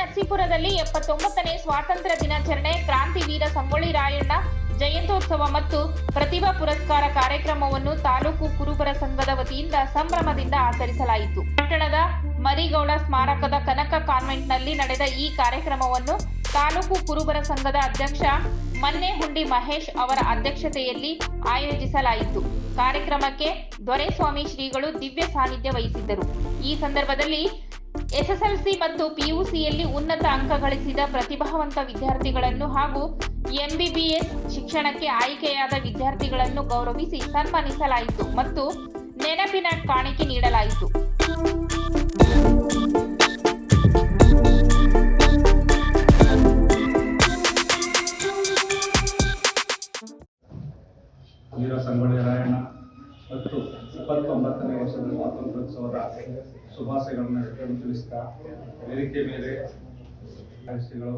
ನರಸೀಪುರದಲ್ಲಿ ಎಪ್ಪತ್ತೊಂಬತ್ತನೇ ಸ್ವಾತಂತ್ರ್ಯ ದಿನಾಚರಣೆ ಕ್ರಾಂತಿವೀರ ಸಂಗೊಳ್ಳಿ ರಾಯಣ್ಣ ಜಯಂತ್ಯೋತ್ಸವ ಮತ್ತು ಪ್ರತಿಭಾ ಪುರಸ್ಕಾರ ಕಾರ್ಯಕ್ರಮವನ್ನು ತಾಲೂಕು ಕುರುಬರ ಸಂಘದ ವತಿಯಿಂದ ಸಂಭ್ರಮದಿಂದ ಆಚರಿಸಲಾಯಿತು. ಪಟ್ಟಣದ ಮರಿಗೌಡ ಸ್ಮಾರಕದ ಕನಕ ಕಾನ್ವೆಂಟ್ನಲ್ಲಿ ನಡೆದ ಈ ಕಾರ್ಯಕ್ರಮವನ್ನು ತಾಲೂಕು ಕುರುಬರ ಸಂಘದ ಅಧ್ಯಕ್ಷ ಮನ್ನೆಹುಂಡಿ ಮಹೇಶ್ ಅವರ ಅಧ್ಯಕ್ಷತೆಯಲ್ಲಿ ಆಯೋಜಿಸಲಾಯಿತು. ಕಾರ್ಯಕ್ರಮಕ್ಕೆ ದೊರೆಸ್ವಾಮಿ ಶ್ರೀಗಳು ದಿವ್ಯ ಸಾನ್ನಿಧ್ಯ ವಹಿಸಿದ್ದರು. ಈ ಸಂದರ್ಭದಲ್ಲಿ ಎಸ್ಎಸ್ಎಲ್ಸಿ ಮತ್ತು ಪಿಯುಸಿಯಲ್ಲಿ ಉನ್ನತ ಅಂಕ ಗಳಿಸಿದ ಪ್ರತಿಭಾವಂತ ವಿದ್ಯಾರ್ಥಿಗಳನ್ನು ಹಾಗೂ ಎಂಬಿಬಿಎಸ್ ಶಿಕ್ಷಣಕ್ಕೆ ಆಯ್ಕೆಯಾದ ವಿದ್ಯಾರ್ಥಿಗಳನ್ನು ಗೌರವಿಸಿ ಸನ್ಮಾನಿಸಲಾಯಿತು ಮತ್ತು ನೆನಪಿನ ಕಾಣಿಕೆ ನೀಡಲಾಯಿತು. ವರ್ಷದ ಸ್ವಾತಂತ್ರ್ಯೋತ್ಸವದ ಶುಭಾಶಯಗಳನ್ನು ತಿಳಿಸ್ತಾ, ವೇದಿಕೆ ಮೇಲೆ ಸಾಕ್ಷಿಗಳು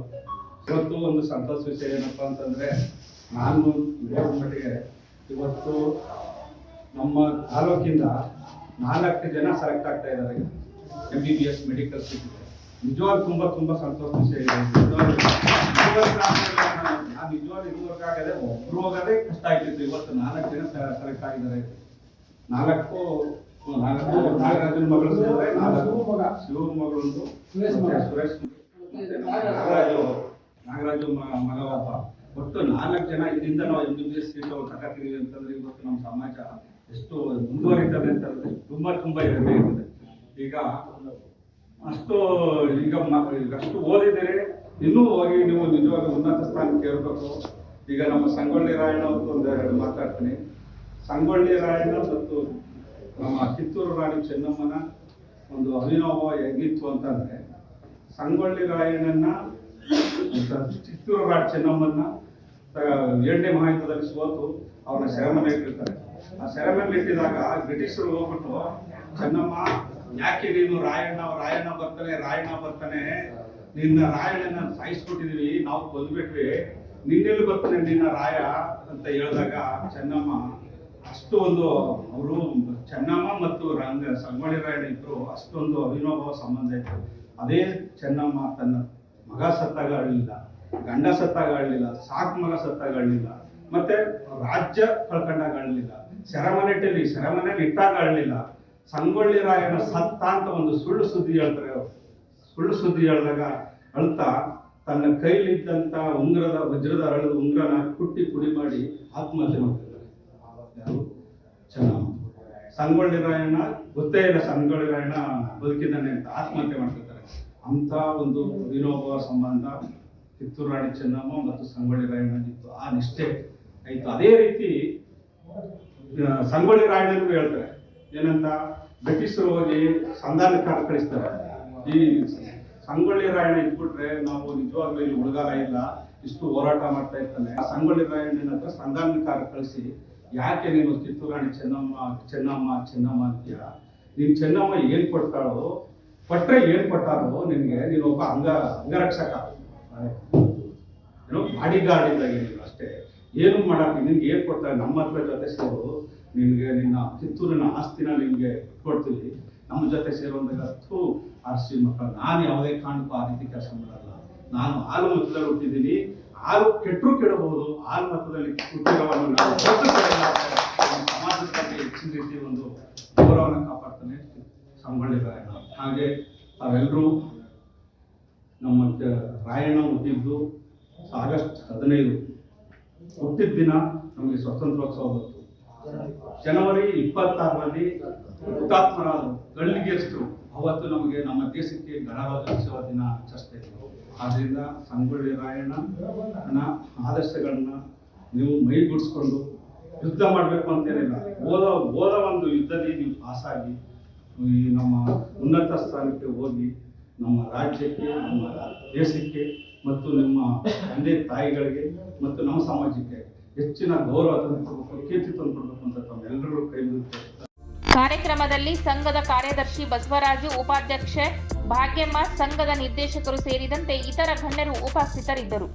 ಇವತ್ತು ಒಂದು ಸಂತೋಷ ವಿಷಯ ಏನಪ್ಪಾ ಅಂತಂದ್ರೆ, ನಾನು ಮಟ್ಟಿಗೆ ಇವತ್ತು ನಮ್ಮ ತಾಲೂಕಿಂದ ನಾಲ್ಕು ಜನ ಸೆಲೆಕ್ಟ್ ಆಗ್ತಾ ಇದ್ದಾರೆ. M B B S medical ಸೀಟ್ಗೆ ನಿಜವಾಗ್ಲೂ ತುಂಬ ತುಂಬ ಸಂತೋಷ ವಿಷಯ ಇದೆ. ನಾನು ಆಗದೆ ಒಬ್ರು ಹೋಗೋದೇ ಕಷ್ಟ ಆಗ್ತಿತ್ತು ಇವತ್ತು ನಾಲ್ಕು ಜನ ಸೆಲೆಕ್ಟ್ ಆಗಿದ್ದಾರೆ. ನಾಲ್ಕು ನಾಗರಾಜನ ಮಗಳು ಶಿವನ ಮಗಳೊಂದು ಸುರೇಶ್ ನಾಗರಾಜು ನಾಗರಾಜು ಮ- ಮಗ ಒಟ್ಟು ನಾಲ್ಕು ಜನ ಇದರಿಂದ ನಾವು M B B S seat ತಗೋತೀವಿ ಅಂತಂದ್ರೆ ಇವತ್ತು ನಮ್ಮ ಸಮಾಜ ಎಷ್ಟು ಮುಂದುವರಿತದೆ ಅಂತಂದ್ರೆ ತುಂಬಾ ತುಂಬಾ ಇದೆ ಈಗ ಅಷ್ಟು ಈಗ ಅಷ್ಟು ಓದಿದರೆ ಇನ್ನೂ ಹೋಗಿ ನೀವು ನಿಜವಾಗ ಉನ್ನತ ಸ್ಥಾನಕ್ಕೆ ಇರಬೇಕು ಈಗ ನಮ್ಮ ಸಂಗೊಳ್ಳಿ ರಾಯಣ್ಣ ಒಂದು ಮಾತಾಡ್ತೀನಿ. ಸಂಗೊಳ್ಳಿ ರಾಯಣ್ಣ ಮತ್ತು ನಮ್ಮ ಕಿತ್ತೂರು ರಾಣಿ ಚೆನ್ನಮ್ಮನ ಒಂದು ಅಭಿನವ ಹೆಂಗಿತ್ತು ಅಂತಂದ್ರೆ ಸಂಗೊಳ್ಳಿ ರಾಯಣ್ಣನ ಕಿತ್ತೂರು ರಾಣಿ ಚೆನ್ನಮ್ಮನ ಎರಡನೇ ಮಹಾಯುದ್ಧದಲ್ಲಿ ಸೋತು ಅವ್ರನ್ನ ಸೆರೆಮನೆ ಇಟ್ಟಿರ್ತಾರೆ. ಆ ಸೆರೆಮನೆ ಇಟ್ಟಿದಾಗ ಬ್ರಿಟಿಷರು ಹೋಗ್ಬಿಟ್ಟು, ಚೆನ್ನಮ್ಮ, ಯಾಕೆ ನೀನು ರಾಯಣ್ಣ ರಾಯಣ್ಣ ಬರ್ತಾನೆ ರಾಯಣ್ಣ ಬರ್ತಾನೆ? ನಿನ್ನ ರಾಯಣ್ಣನ ಸಾಯಿಸ್ಬಿಟ್ಟಿದೀವಿ, ನಾವು ಕೊಂದ್ಬಿಟ್ವಿ ನಿನ್ನೆಲ್ಲಿ ಬರ್ತಾನೆ ನಿನ್ನ ರಾಯ? ಅಂತ ಹೇಳಿದಾಗ, ಚೆನ್ನಮ್ಮ ಅಷ್ಟು ಒಂದು ಅವರು ಚೆನ್ನಮ್ಮ ಮತ್ತು ರಂಗ ಸಂಗೊಳ್ಳಿ ರಾಯಣ್ಣ ಇಬ್ರು ಅಷ್ಟೊಂದು ಅವಿನೋಭಾವ ಸಂಬಂಧ ಇತ್ತು. ಅದೇ ಚೆನ್ನಮ್ಮ ತನ್ನ ಮಗ ಸತ್ತಾಗ ಅಳಲಿಲ್ಲ ಗಂಡ ಸತ್ತಾಗ ಅಳಲಿಲ್ಲ ಸಾಕ್ ಮಗ ಸತ್ತಾಗ ಅಳಲಿಲ್ಲ ಮತ್ತೆ ರಾಜ್ಯ ಕಳ್ಕೊಂಡಾಗ ಅಳಲಿಲ್ಲ ಸೆರೆಮನೆಯಲ್ಲಿ ಸೆರೆಮನೆಯಲ್ಲಿ ಇಟ್ಟಾಗ ಸಂಗೊಳ್ಳಿ ರಾಯಣ್ಣ ಸತ್ತ ಅಂತ ಒಂದು ಸುಳ್ಳು ಸುದ್ದಿ ಹೇಳ್ತಾರೆ ಅವರು. ಸುಳ್ಳು ಸುದ್ದಿ ಹೇಳಿದಾಗ ಅಳ್ತಾ ತನ್ನ ಕೈಲಿದ್ದಂತ ಉಂಗ್ರದ, ವಜ್ರದ ಅರಳದ ಉಂಗ್ರನ ಕುಟ್ಟಿ ಪುಡಿ ಮಾಡಿ ಆತ್ಮಹತ್ಯೆ ಮಾಡ್ತಿದ್ದಾರೆ ಚೆನ್ನಮ್ಮ ಸಂಗೊಳ್ಳಿ ರಾಯಣ್ಣ ಗೊತ್ತೇ ಇಲ್ಲ ಸಂಗೊಳ್ಳಿ ರಾಯಣ್ಣ ಬದುಕಿದ್ದಾನೆ ಅಂತ ಆತ್ಮಹತ್ಯೆ ಮಾಡ್ಕೊತಾರೆ ಅಂತ ಒಂದು ವಿನೋಭವ ಸಂಬಂಧ ಕಿತ್ತೂರು ರಾಣಿ ಚೆನ್ನಮ್ಮ ಮತ್ತು ಸಂಗೊಳ್ಳಿ ರಾಯಣ್ಣ ಇತ್ತು. ಆ ನಿಷ್ಠೆ ಆಯ್ತು. ಅದೇ ರೀತಿ ಸಂಗೊಳ್ಳಿ ರಾಯಣ್ಣನಿಗೂ ಹೇಳ್ತಾರೆ, ಏನಂತ? ಬ್ರಿಟಿಷರು ಹೋಗಿ ಸಂಧಾನಕಾರ ಕಳಿಸ್ತಾರೆ. ಈ ಸಂಗೊಳ್ಳಿ ರಾಯಣ್ಣ ಇದ್ಬಿಟ್ರೆ ನಾವು ನಿಜವಾಗ್ಲೂ ಇಲ್ಲಿ ಉಳಗಾಲ ಇಲ್ಲ. ಇಷ್ಟು ಹೋರಾಟ ಮಾಡ್ತಾ ಇರ್ತಾನೆ. ಆ ಸಂಗೊಳ್ಳಿ ರಾಯಣ್ಣನ ಹತ್ರ ಸಂಧಾನಕಾರ ಕಳಿಸಿ ಯಾಕೆ ನೀನು ಕಿತ್ತೂರಾಣಿ ಚೆನ್ನಮ್ಮ ಚೆನ್ನಮ್ಮ ಚೆನ್ನಮ್ಮ ಅಂತೀಯ? ನೀನು ಚೆನ್ನಮ್ಮ ಏನು ಕೊಡ್ತಾಳೋ, ಕೊಟ್ರೆ ಏನು ಕೊಟ್ಟಾರೋ ನಿನ್ಗೆ ನೀನು ಒಬ್ಬ ಅಂಗ, ಅಂಗರಕ್ಷಕ. ಏನೋ ಬಾಡಿ ಗಾರ್ಡ್ ಇದ್ದಾಗ ನೀನು ಅಷ್ಟೇ. ಏನು ಮಾಡಕ್ಕೆ ನಿನ್ಗೆ ಏನು ಕೊಡ್ತಾರೆ? ನಮ್ಮ ಹತ್ರ ಜೊತೆ ಸೇರು. ನಿನ್ಗೆ ನಿನ್ನ ಕಿತ್ತೂರಿನ ಆಸ್ತಿನ ನಿನ್ಗೆ ಕೊಡ್ತೀವಿ. ನಮ್ಮ ಜೊತೆ ಸೇರುವಂದಾಗ ಥೂ ಆರ್ಸಿ ಮಕ್ಕಳು, ನಾನು ಯಾವುದೇ ಕಾರಣಕ್ಕೂ ಆ ರೀತಿ ಕೆಲಸ ಮಾಡಲ್ಲ. ನಾನು ಹಾಲು ಹುಟ್ಟಿದ್ದೀನಿ. ಹಾಲು ಕೆಟ್ಟರು ಕೆಡಬಹುದು, ಆರು ಮತದಲ್ಲಿ ಉದ್ಯೋಗವನ್ನು ನಾವು ಸಮಾಜದ ಹೆಚ್ಚಿನ ರೀತಿ ಒಂದು ಗೌರವನ ಕಾಪಾಡ್ತಾನೆ ಸಂಗೊಳ್ಳಿ ರಾಯಣ್ಣ ಹಾಗೆ ತಾವೆಲ್ಲರೂ ನಮ್ಮ ರಾಯಣ್ಣ ಹುಟ್ಟಿದ್ದು ಆಗಸ್ಟ್ ಹದಿನೈದು. ಹುಟ್ಟಿದ ದಿನ ನಮಗೆ ಸ್ವತಂತ್ರೋತ್ಸವ ಬಂತು. ಜನವರಿ ಇಪ್ಪತ್ತಾರರಲ್ಲಿ ಹುತಾತ್ಮರಾದರು ಗಳಿಗೆಷ್ಟು ಅವತ್ತು ನಮಗೆ ನಮ್ಮ ದೇಶಕ್ಕೆ ಗಣರಾಜ್ಯೋತ್ಸವ ದಿನ ಆಚರಿಸ್ತಾ ಇದ್ರು. ಆದ್ರಿಂದ ಸಂಗೊಳ್ಳಿ ರಾಯಣ್ಣನ ಆದರ್ಶಗಳನ್ನ ನೀವು ಮೈಗೂಡಿಸ್ಕೊಂಡು ಯುದ್ಧ ಮಾಡಬೇಕು ಅಂತೇನಿಲ್ಲ ಓದೋ ಓದೋ ಒಂದು ಯುದ್ಧದಲ್ಲಿ ನೀವು ಪಾಸಾಗಿ, ಈ ನಮ್ಮ ಉನ್ನತ ಸ್ಥಾನಕ್ಕೆ ಹೋಗಿ ನಮ್ಮ ರಾಜ್ಯಕ್ಕೆ, ನಮ್ಮ ದೇಶಕ್ಕೆ ಮತ್ತು ನಿಮ್ಮ ತಂದೆ ತಾಯಿಗಳಿಗೆ ಮತ್ತು ನಮ್ಮ ಸಮಾಜಕ್ಕೆ ಹೆಚ್ಚಿನ ಗೌರವ ತಂದುಕೊಡ್ಬೇಕು, ಕೀರ್ತಿ ತಂದುಕೊಡ್ಬೇಕು ಅಂತ ತಮ್ಮೆಲ್ಲರೂ ಕೈ ಮುಗಿತಾರೆ. ಕಾರ್ಯಕ್ರಮದಲ್ಲಿ ಸಂಘದ ಕಾರ್ಯದರ್ಶಿ ಬಸವರಾಜು ಉಪಾಧ್ಯಕ್ಷೆ ಭಾಗ್ಯಮ್ಮ ಸಂಘದ ನಿರ್ದೇಶಕರು ಸೇರಿದಂತೆ ಇತರ ಗಣ್ಯರು ಉಪಸ್ಥಿತರಿದ್ದರು.